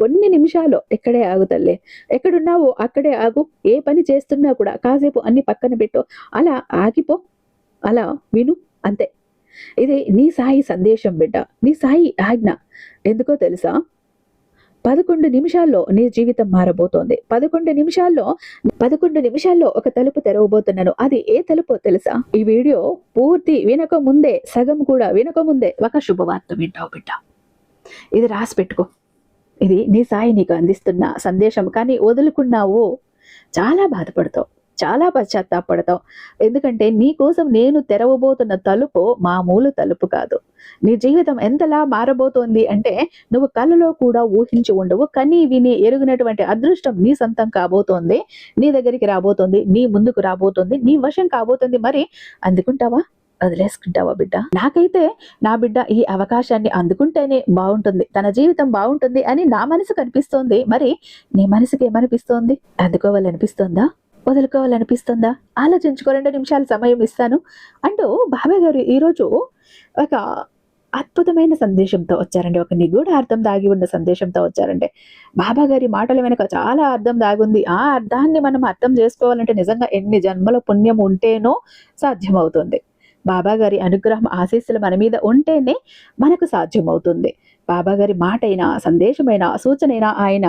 కొన్ని నిమిషాలు ఇక్కడే ఆగు తల్లి. ఎక్కడున్నావో అక్కడే ఆగు. ఏ పని చేస్తున్నా కూడా కాసేపు అన్ని పక్కన పెట్టు. అలా ఆగిపో. అలా విను. అంతే. ఇది నీ సాయి సందేశం బిడ్డ. నీ సాయి ఆజ్ఞ. ఎందుకో తెలుసా? పదకొండు నిమిషాల్లో నీ జీవితం మారబోతోంది. పదకొండు నిమిషాల్లో పదకొండు నిమిషాల్లో ఒక తలుపు తెరవబోతున్నాను. అది ఏ తలుపో తెలుసా? ఈ వీడియో పూర్తి వినక ముందే సగం కూడా వినక ముందే ఒక శుభవార్త వింటావు బిడ్డ. ఇది రాసి పెట్టుకో. ఇది నీ సాయి నీకు అందిస్తున్న సందేశం. కానీ వదులుకున్నావు. చాలా బాధపడతావు. చాలా పశ్చాత్తాపడతావు. ఎందుకంటే నీ కోసం నేను తెరవబోతున్న తలుపు మామూలు తలుపు కాదు. నీ జీవితం ఎంతలా మారబోతోంది అంటే నువ్వు కళ్ళలో కూడా ఊహించి ఉండవు. కని విని ఎరుగినటువంటి అదృష్టం నీ సొంతం కాబోతోంది. నీ దగ్గరికి రాబోతోంది. నీ ముందుకు రాబోతోంది. నీ వశం కాబోతుంది. మరి అందుకుంటావా? వదిలేసుకుంటావా బిడ్డ? నాకైతే నా బిడ్డ ఈ అవకాశాన్ని అందుకుంటేనే బాగుంటుంది. తన జీవితం బాగుంటుంది అని నా మనసు కనిపిస్తోంది. మరి నీ మనసుకి ఏమనిపిస్తోంది? అందుకోవాలనిపిస్తోందా? వదులుకోవాలనిపిస్తుందా? ఆలోచించుకో రెండు నిమిషాలు సమయం ఇస్తాను అంటూ బాబాయ్ గారు ఈరోజు ఒక అద్భుతమైన సందేశంతో వచ్చారండి. ఒక నిగూఢ అర్థం దాగి ఉన్న సందేశంతో వచ్చారండి. బాబా గారి మాటల వెనుక చాలా అర్థం దాగుంది. ఆ అర్థాన్ని మనం అర్థం చేసుకోవాలంటే నిజంగా ఎన్ని జన్మల పుణ్యం ఉంటేనో సాధ్యమవుతుంది. బాబా గారి అనుగ్రహం ఆశీస్సులు మన మీద ఉంటేనే మనకు సాధ్యమవుతుంది. బాబాగారి మాటైనా అయినా సందేశమైనా సూచనైనా ఆయన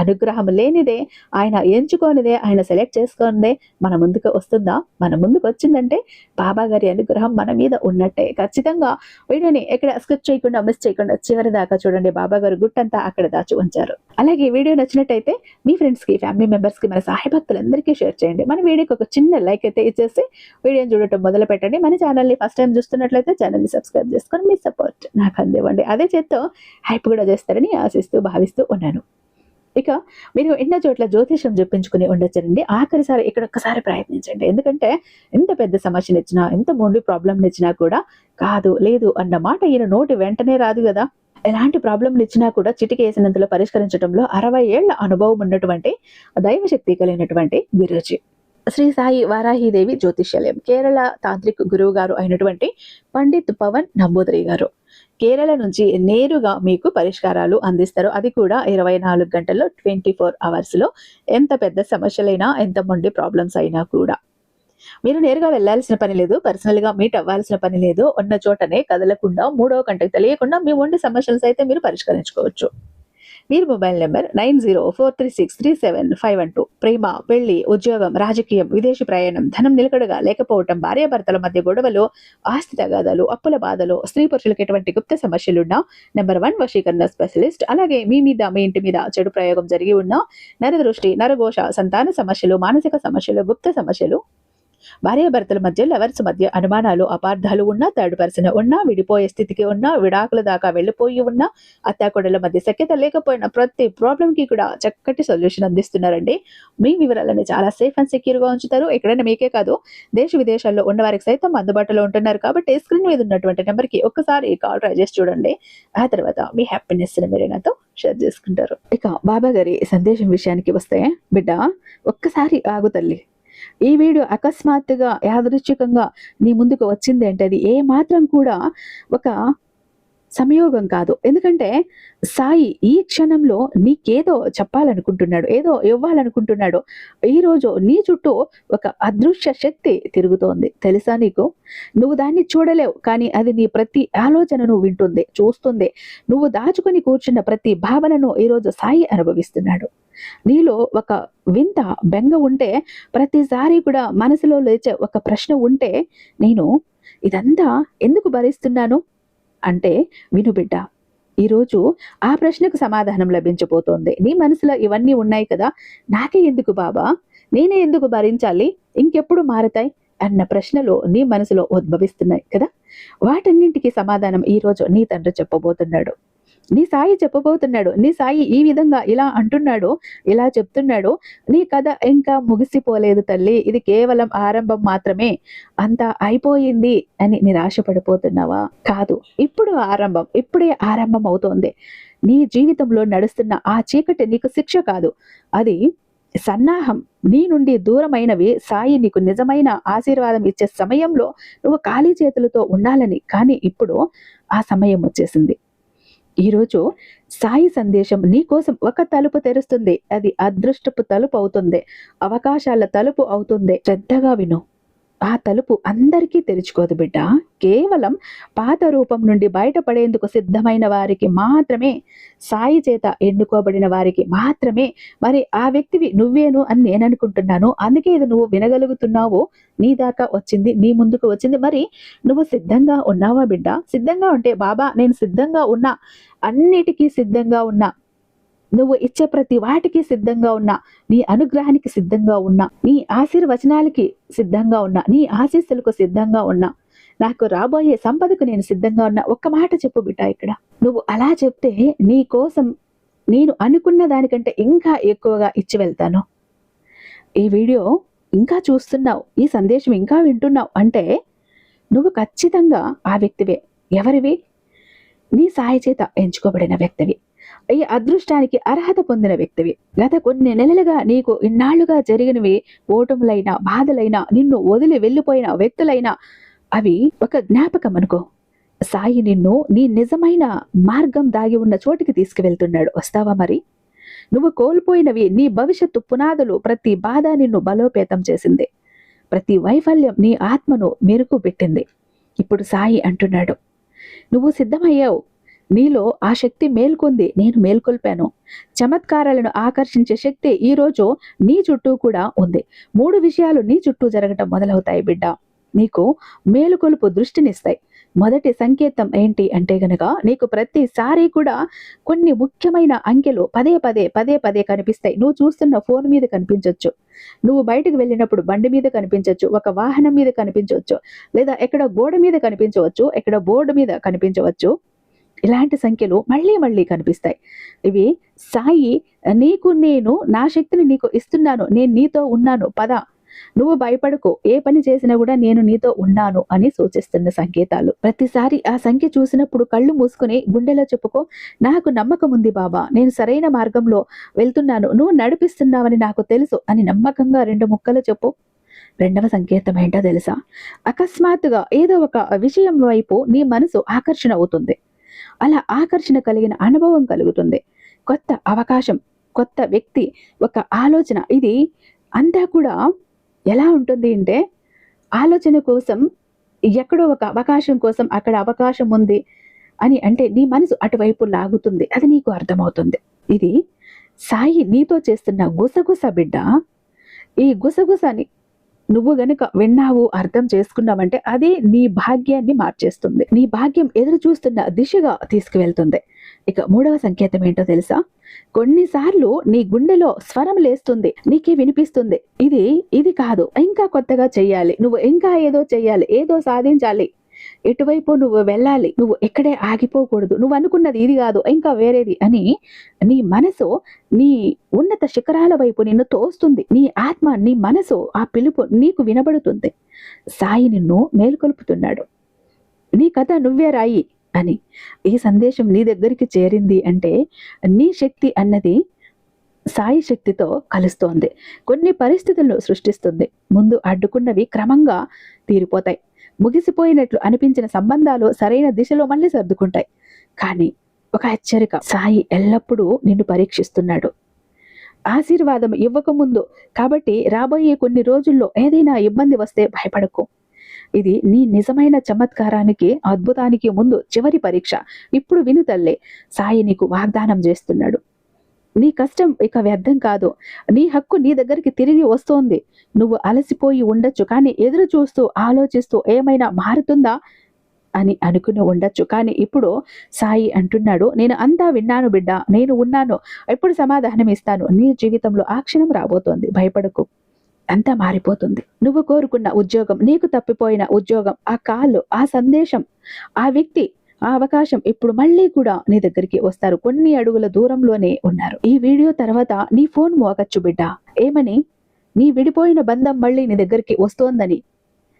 అనుగ్రహం లేనిదే ఆయన ఎంచుకోనిదే ఆయన సెలెక్ట్ చేసుకోనిదే మన ముందుకు వస్తుందా? మన ముందుకు వచ్చిందంటే బాబాగారి అనుగ్రహం మన మీద ఉన్నట్టే. ఖచ్చితంగా వీడియోని ఎక్కడ స్కిప్ చేయకుండా మిస్ చేయకుండా చివరి దాకా చూడండి. బాబాగారి గుట్టంతా అక్కడ దాచి ఉంచారు. అలాగే వీడియో నచ్చినట్టయితే మీ ఫ్రెండ్స్కి ఫ్యామిలీ మెంబర్స్కి మన సాయభక్తులందరికీ షేర్ చేయండి. మన వీడియోకి ఒక చిన్న లైక్ అయితే ఇచ్చేసి వీడియోని చూడటం మొదలు పెట్టండి మన ఛానల్ని ఫస్ట్ టైం చూస్తున్నట్లయితే ఛానల్ని సబ్స్క్రైబ్ చేసుకొని మీ సపోర్ట్ నాకు అందివ్వండి. అదే చేత్తో హైప్ కూడా చేస్తారని ఆశిస్తూ భావిస్తూ ఉన్నాను. ఇక మీరు ఎన్నో చోట్ల జ్యోతిషం చెప్పించుకుని ఉండొచ్చండి ఆఖరిసారి ఇక్కడ ఒక్కసారి ప్రయత్నించండి. ఎందుకంటే ఎంత పెద్ద సమస్యను ఇచ్చినా ఎంత మొండి ప్రాబ్లం ఇచ్చినా కూడా కాదు లేదు అన్న మాట ఈయన నోటి వెంటనే రాదు కదా. ఎలాంటి ప్రాబ్లంలు ఇచ్చినా కూడా చిటికేసినంతలో పరిష్కరించడంలో అరవై ఏళ్ళ అనుభవం ఉన్నటువంటి దైవశక్తి కలిగినటువంటి గురూజీ. శ్రీ సాయి వారాహిదేవి జ్యోతిష్యాలయం కేరళ తాంత్రిక్ గురువు గారు అయినటువంటి పండిత్ పవన్ నంబూదరి గారు. కేరళ నుంచి నేరుగా మీకు పరిష్కారాలు అందిస్తారు. అది కూడా ఇరవై నాలుగు గంటల్లో ట్వంటీ ఫోర్ అవర్స్లో ఎంత పెద్ద సమస్యలైనా ఎంత మొండి ప్రాబ్లమ్స్ అయినా కూడా. మీరు నేరుగా వెళ్ళాల్సిన పని లేదు. పర్సనల్గా మీట్ అవ్వాల్సిన పని లేదు. ఉన్న చోటనే కదలకుండా మూడో గంటకు తెలియకుండా మీ ఉండే సమస్యలు అయితే మీరు పరిష్కరించుకోవచ్చు. మీరు mobile number nine zero four three six three seven five one two. ప్రేమ పెళ్ళి ఉద్యోగం రాజకీయం విదేశీ ప్రయాణం ధనం నిలకడగా లేకపోవటం భార్యాభర్తల మధ్య గొడవలు ఆస్తి తగాదాలు అప్పుల బాధలు స్త్రీ పురుషులకు ఎటువంటి గుప్త సమస్యలున్నా నెంబర్ వన్ వశీకరణ స్పెషలిస్ట్. అలాగే మీ మీద మీ ఇంటి మీద చెడు ప్రయోగం జరిగి ఉన్న నరదృష్టి నరఘోష సంతాన సమస్యలు మానసిక సమస్యలు గుప్త సమస్యలు భార్యాభర్తల మధ్య లవర్స్ మధ్య అనుమానాలు అపార్థాలు ఉన్నా థర్డ్ పర్సన్ ఉన్నా విడిపోయే స్థితికి ఉన్నా విడాకుల దాకా వెళ్ళిపోయి ఉన్నా అత్తాకొడల మధ్య సఖ్యత లేకపోయినా ప్రతి ప్రాబ్లంకి కూడా చక్కటి సొల్యూషన్ అందిస్తున్నారండి. మీ వివరాలను చాలా సేఫ్ అండ్ సెక్యూర్గా ఉంచుతారు. ఎక్కడైనా మీకే కాదు దేశ విదేశాల్లో ఉన్న వారికి సైతం అందుబాటులో ఉంటున్నారు కాబట్టి స్క్రీన్ మీద ఉన్నటువంటి నెంబర్కి ఒక్కసారి కాల్ ట్రై చేసి చూడండి. ఆ తర్వాత మీ హ్యాపీనెస్ మీరు నాతో షేర్ చేసుకుంటారు. ఇక బాబా గారి సందేశం విషయానికి వస్తే బిడ్డ ఒక్కసారి ఆగు తల్లి ఈ వీడియో అకస్మాత్తుగా యాదృచ్ఛికంగా నీ ముందుకు వచ్చింది అంటే అది ఏ మాత్రం కూడా ఒక సంయోగం కాదు. ఎందుకంటే సాయి ఈ క్షణంలో నీకేదో చెప్పాలనుకుంటున్నాడు ఏదో ఇవ్వాలనుకుంటున్నాడు. ఈరోజు నీ చుట్టూ ఒక అదృశ్య శక్తి తిరుగుతోంది. తెలుసా నీకు? నువ్వు దాన్ని చూడలేవు కానీ అది నీ ప్రతి ఆలోచనను వింటుంది చూస్తుంది. నువ్వు దాచుకొని కూర్చున్న ప్రతి భావనను ఈరోజు సాయి అనుభవిస్తున్నాడు. నీలో ఒక వింత బెంగ ఉంటే ప్రతిసారి కూడా మనసులో లేచే ఒక ప్రశ్న ఉంటే నేను ఇదంతా ఎందుకు భరిస్తున్నాను? అంటే విను బిడ్డ ఈరోజు ఆ ప్రశ్నకు సమాధానం లభించబోతోంది. నీ మనసులో ఇవన్నీ ఉన్నాయి కదా నాకే ఎందుకు బాబా? నేనే ఎందుకు భరించాలి? ఇంకెప్పుడు మారతాయి? అన్న ప్రశ్నలు నీ మనసులో ఉద్భవిస్తున్నాయి కదా. వాటన్నింటికి సమాధానం ఈరోజు నీ తండ్రి చెప్పబోతున్నాడు. నీ సాయి చెప్పబోతున్నాడు. నీ సాయి ఈ విధంగా ఇలా అంటున్నాడు ఇలా చెప్తున్నాడు. నీ కథ ఇంకా ముగిసిపోలేదు తల్లి. ఇది కేవలం ఆరంభం మాత్రమే. అంతా అయిపోయింది అని నిరాశపడిపోతున్నావా? కాదు. ఇప్పుడు ఆరంభం. ఇప్పుడే ఆరంభం అవుతోంది. నీ జీవితంలో నడుస్తున్న ఆ చీకటి నీకు శిక్ష కాదు. అది సన్నాహం. నీ నుండి దూరమైనవి. సాయి నీకు నిజమైన ఆశీర్వాదం ఇచ్చే సమయంలో నువ్వు ఖాళీ చేతులతో ఉండాలని. కానీ ఇప్పుడు ఆ సమయం వచ్చేసింది. ఈరోజు సాయి సందేశం నీకోసం ఒక తలుపు తెరుస్తుంది. అది అదృష్టపు తలుపు అవుతుంది. అవకాశాల తలుపు అవుతుంది. శ్రద్ధగా విను. ఆ తలుపు అందరికీ తెరుచుకోదు బిడ్డ. కేవలం పాత రూపం నుండి బయటపడేందుకు సిద్ధమైన వారికి మాత్రమే సాయి చేత ఎన్నుకోబడిన వారికి మాత్రమే. మరి ఆ వ్యక్తివి నువ్వేను అని నేను అనుకుంటున్నాను. అందుకే ఇది నువ్వు వినగలుగుతున్నావు. నీ దాకా వచ్చింది నీ ముందుకు వచ్చింది. మరి నువ్వు సిద్ధంగా ఉన్నావా బిడ్డ? సిద్ధంగా ఉంటే బాబా నేను సిద్ధంగా ఉన్నా. అన్నిటికీ సిద్ధంగా ఉన్నా. నువ్వు ఇచ్చే ప్రతి వాటికి సిద్ధంగా ఉన్నా. నీ అనుగ్రహానికి సిద్ధంగా ఉన్నా. నీ ఆశీర్వచనాలకి సిద్ధంగా ఉన్నా. నీ ఆశీస్సులకు సిద్ధంగా ఉన్నా. నాకు రాబోయే సంపదకు నేను సిద్ధంగా ఉన్నా ఒక్క మాట చెప్పు బిడ్డ ఇక్కడ. నువ్వు అలా చెప్తే నీ కోసం నేను అనుకున్న దానికంటే ఇంకా ఎక్కువగా ఇచ్చి వెళ్తాను. ఈ వీడియో ఇంకా చూస్తున్నావు ఈ సందేశం ఇంకా వింటున్నావు అంటే నువ్వు ఖచ్చితంగా ఆ వ్యక్తివే. ఎవరివి? నీ సాయి చేత ఎంచుకోబడిన వ్యక్తివి. ఈ అదృష్టానికి అర్హత పొందిన వ్యక్తివి. గత కొన్ని నెలలుగా నీకు ఇన్నాళ్ళుగా జరిగినవి ఓటములైనా బాధలైనా నిన్ను వదిలి వెళ్ళిపోయిన వ్యక్తులైనా అవి ఒక జ్ఞాపకం అనుకో. సాయి నిన్ను నీ నిజమైన మార్గం దాగి ఉన్న చోటికి తీసుకువెళ్తున్నాడు. వస్తావా మరి? నువ్వు కోల్పోయినవి నీ భవిష్యత్తు పునాదులు ప్రతి బాధ నిన్ను బలోపేతం చేసింది. ప్రతి వైఫల్యం నీ ఆత్మను మెరుగు పెట్టింది. ఇప్పుడు సాయి అంటున్నాడు. నువ్వు సిద్ధమయ్యావు. నీలో ఆ శక్తి మేల్కొంది. నేను మేల్కొల్పాను. చమత్కారాలను ఆకర్షించే శక్తి ఈ రోజు నీ చుట్టూ కూడా ఉంది. మూడు విషయాలు నీ చుట్టూ జరగటం మొదలవుతాయి బిడ్డ. నీకు మేలుకొలుపు దృష్టినిస్తాయి. మొదటి సంకేతం ఏంటి అంటే గనక నీకు ప్రతిసారి కూడా కొన్ని ముఖ్యమైన అంకెలు పదే పదే పదే పదే కనిపిస్తాయి. నువ్వు చూస్తున్న ఫోన్ మీద కనిపించవచ్చు నువ్వు బయటకు వెళ్ళినప్పుడు బండి మీద కనిపించవచ్చు ఒక వాహనం మీద కనిపించవచ్చు లేదా ఎక్కడ గోడ మీద కనిపించవచ్చు. ఎక్కడ బోర్డు మీద కనిపించవచ్చు. ఇలాంటి సంఖ్యలు మళ్ళీ మళ్ళీ కనిపిస్తాయి. ఇవి సాయి నీకు నేను నా శక్తిని నీకు ఇస్తున్నాను. నేను నీతో ఉన్నాను. పద. నువ్వు భయపడకు. ఏ పని చేసినా కూడా నేను నీతో ఉన్నాను అని సూచిస్తున్న సంకేతాలు. ప్రతిసారి ఆ సంఖ్య చూసినప్పుడు కళ్ళు మూసుకుని గుండెలో చెప్పుకో నాకు నమ్మకం ఉంది బాబా. నేను సరైన మార్గంలో వెళ్తున్నాను. నువ్వు నడిపిస్తున్నావని నాకు తెలుసు అని నమ్మకంగా రెండు ముక్కలు చెప్పు. రెండవ సంకేతం ఏంటో తెలుసా? అకస్మాత్తుగా ఏదో ఒక విషయం వైపు నీ మనసు ఆకర్షణ అవుతుంది. అలా ఆకర్షణ కలిగిన అనుభవం కలుగుతుంది. కొత్త అవకాశం కొత్త వ్యక్తి ఒక ఆలోచన. ఇది అంతా కూడా ఎలా ఉంటుంది అంటే ఆలోచన కోసం ఎక్కడో ఒక అవకాశం కోసం అక్కడ అవకాశం ఉంది అని అంటే నీ మనసు అటువైపు లాగుతుంది. అది నీకు అర్థమవుతుంది. ఇది సాయి నీతో చేస్తున్న గుసగుస బిడ్డ. ఈ గుసగుసని నువ్వు గనుక విన్నావు అర్థం చేసుకున్నావంటే అదే నీ భాగ్యాన్ని మార్చేస్తుంది. నీ భాగ్యం ఎదురు చూస్తున్న దిశగా తీసుకువెళ్తుంది. ఇక మూడవ సంకేతం ఏంటో తెలుసా? కొన్నిసార్లు నీ గుండెలో స్వరం లేస్తుంది నీకే వినిపిస్తుంది. ఇది ఇది కాదు ఇంకా కొత్తగా చెయ్యాలి. నువ్వు ఇంకా ఏదో చెయ్యాలి ఏదో సాధించాలి. ఎటువైపు నువ్వు వెళ్ళాలి? నువ్వు ఎక్కడే ఆగిపోకూడదు. నువ్వు అనుకున్నది ఇది కాదు ఇంకా వేరేది అని నీ మనసు నీ ఉన్నత శిఖరాల వైపు నిన్ను తోస్తుంది. నీ ఆత్మ నీ మనసు ఆ పిలుపు నీకు వినబడుతుంది. సాయి నిన్ను మేలుకొల్పుతున్నాడు. నీ కథ నువ్వే రాయి అని ఈ సందేశం నీ దగ్గరికి చేరింది అంటే నీ శక్తి అన్నది సాయి శక్తితో కలుస్తోంది. కొన్ని పరిస్థితులను సృష్టిస్తుంది. ముందు అడ్డుకున్నవి క్రమంగా తీరిపోతాయి. ముగిసిపోయినట్లు అనిపించిన సంబంధాలు సరైన దిశలో మళ్ళీ సర్దుకుంటాయి. కానీ ఒక హెచ్చరిక సాయి ఎల్లప్పుడూ నిన్ను పరీక్షిస్తున్నాడు. ఆశీర్వాదం ఇవ్వకముందు కాబట్టి రాబోయే కొన్ని రోజుల్లో ఏదైనా ఇబ్బంది వస్తే భయపడకు. ఇది నీ నిజమైన చమత్కారానికి అద్భుతానికి ముందు చివరి పరీక్ష. ఇప్పుడు విను తల్లే సాయి నీకు వాగ్దానం చేస్తున్నాడు. నీ కష్టం ఇక వ్యర్థం కాదు. నీ హక్కు నీ దగ్గరికి తిరిగి వస్తోంది. నువ్వు అలసిపోయి ఉండొచ్చు కానీ ఎదురు చూస్తూ ఆలోచిస్తూ ఏమైనా మారుతుందా? అని అనుకుని ఉండొచ్చు. కానీ ఇప్పుడు సాయి అంటున్నాడు నేను అంతా విన్నాను బిడ్డ నేను ఉన్నాను. ఎప్పుడు సమాధానం ఇస్తాను. నీ జీవితంలో ఆ క్షణం రాబోతోంది. భయపడకు. అంతా మారిపోతుంది. నువ్వు కోరుకున్న ఉద్యోగం నీకు తప్పిపోయిన ఉద్యోగం ఆ కాళ్ళు ఆ సందేశం ఆ వ్యక్తి ఆ అవకాశం ఇప్పుడు మళ్ళీ కూడా నీ దగ్గరికి వస్తారు. కొన్ని అడుగుల దూరంలోనే ఉన్నారు. ఈ వీడియో తర్వాత నీ ఫోన్ మోగచ్చు బిడ్డ. ఏమని? నీ విడిపోయిన బంధం మళ్ళీ నీ దగ్గరికి వస్తోందని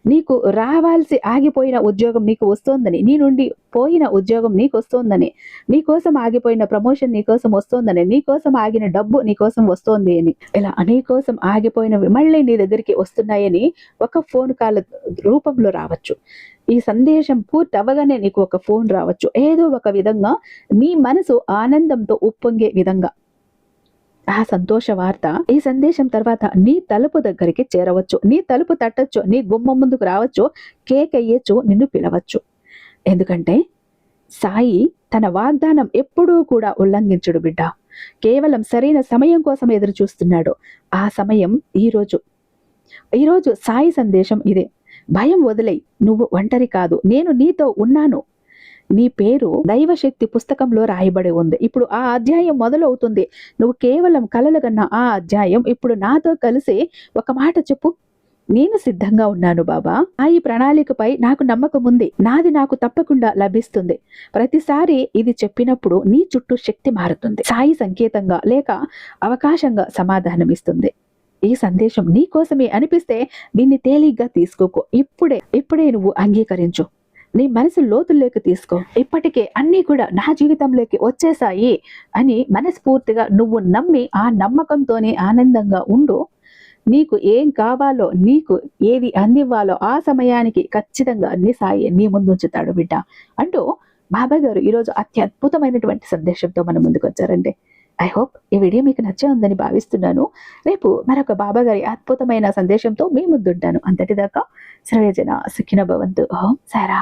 నీకు రావాల్సి ఆగిపోయిన ఉద్యోగం నీకు వస్తోందని నీ నుండి పోయిన ఉద్యోగం నీకు వస్తోందని నీకోసం ఆగిపోయిన ప్రమోషన్ నీ కోసం వస్తోందని నీ కోసం ఆగిన డబ్బు నీ కోసం వస్తోంది అని. ఇలా నీకోసం ఆగిపోయినవి మళ్ళీ నీ దగ్గరికి వస్తున్నాయని ఒక ఫోన్ కాల్ రూపంలో రావచ్చు. ఈ సందేశం పూర్తి అవ్వగానే నీకు ఒక ఫోన్ రావచ్చు. ఏదో ఒక విధంగా నీ మనసు ఆనందంతో ఉప్పొంగే విధంగా. ఆ సంతోష వార్త ఈ సందేశం తర్వాత నీ తలుపు దగ్గరికి చేరవచ్చు నీ తలుపు తట్టచ్చు నీ గుమ్మం ముందుకు రావచ్చు కేక్ అయ్యచ్చు నిన్ను పిలవచ్చు. ఎందుకంటే సాయి తన వాగ్దానం ఎప్పుడూ కూడా ఉల్లంఘించుడు బిడ్డ. కేవలం సరైన సమయం కోసం ఎదురు చూస్తున్నాడు. ఆ సమయం ఈరోజు. ఈరోజు సాయి సందేశం ఇదే. భయం వదిలే నువ్వు ఒంటరి కాదు. నేను నీతో ఉన్నాను. నీ పేరు దైవశక్తి పుస్తకంలో రాయబడి ఉంది. ఇప్పుడు ఆ అధ్యాయం మొదలవుతుంది. నువ్వు కేవలం కలలు కన్న ఆ అధ్యాయం. ఇప్పుడు నాతో కలిసి ఒక మాట చెప్పు. నేను సిద్ధంగా ఉన్నాను బాబా. ఆ ఈ ప్రణాళికపై నాకు నమ్మకం ఉంది. నాది నాకు తప్పకుండా లభిస్తుంది. ప్రతిసారి ఇది చెప్పినప్పుడు నీ చుట్టూ శక్తి మారుతుంది. సాయి సంకేతంగా లేక అవకాశంగా సమాధానం ఇస్తుంది. ఈ సందేశం నీ కోసమే అనిపిస్తే దీన్ని తేలిగ్గా తీసుకోకు. ఇప్పుడే ఇప్పుడే నువ్వు అంగీకరించు. నీ మనసు లోతుల్లోకి తీసుకో. ఇప్పటికే అన్నీ కూడా నా జీవితంలోకి వచ్చేసాయి అని మనస్ఫూర్తిగా నువ్వు నమ్మి ఆ నమ్మకంతోనే ఆనందంగా ఉండు. నీకు ఏం కావాలో నీకు ఏది అందివ్వాలో ఆ సమయానికి ఖచ్చితంగా అన్ని సాయి నీ ముందు ఉంచుతాడు బిడ్డ. అంటూ బాబా గారు ఈరోజు అత్యద్భుతమైనటువంటి సందేశంతో మన ముందుకు వచ్చారండి. ఐ హోప్ ఈ వీడియో మీకు నచ్చే ఉందని భావిస్తున్నాను. రేపు మరొక బాబా గారి అద్భుతమైన సందేశంతో మీ ముందుంటాను. అంతటిదాకా సర్వేజన సుఖిన భవంతు. ఓం సారా.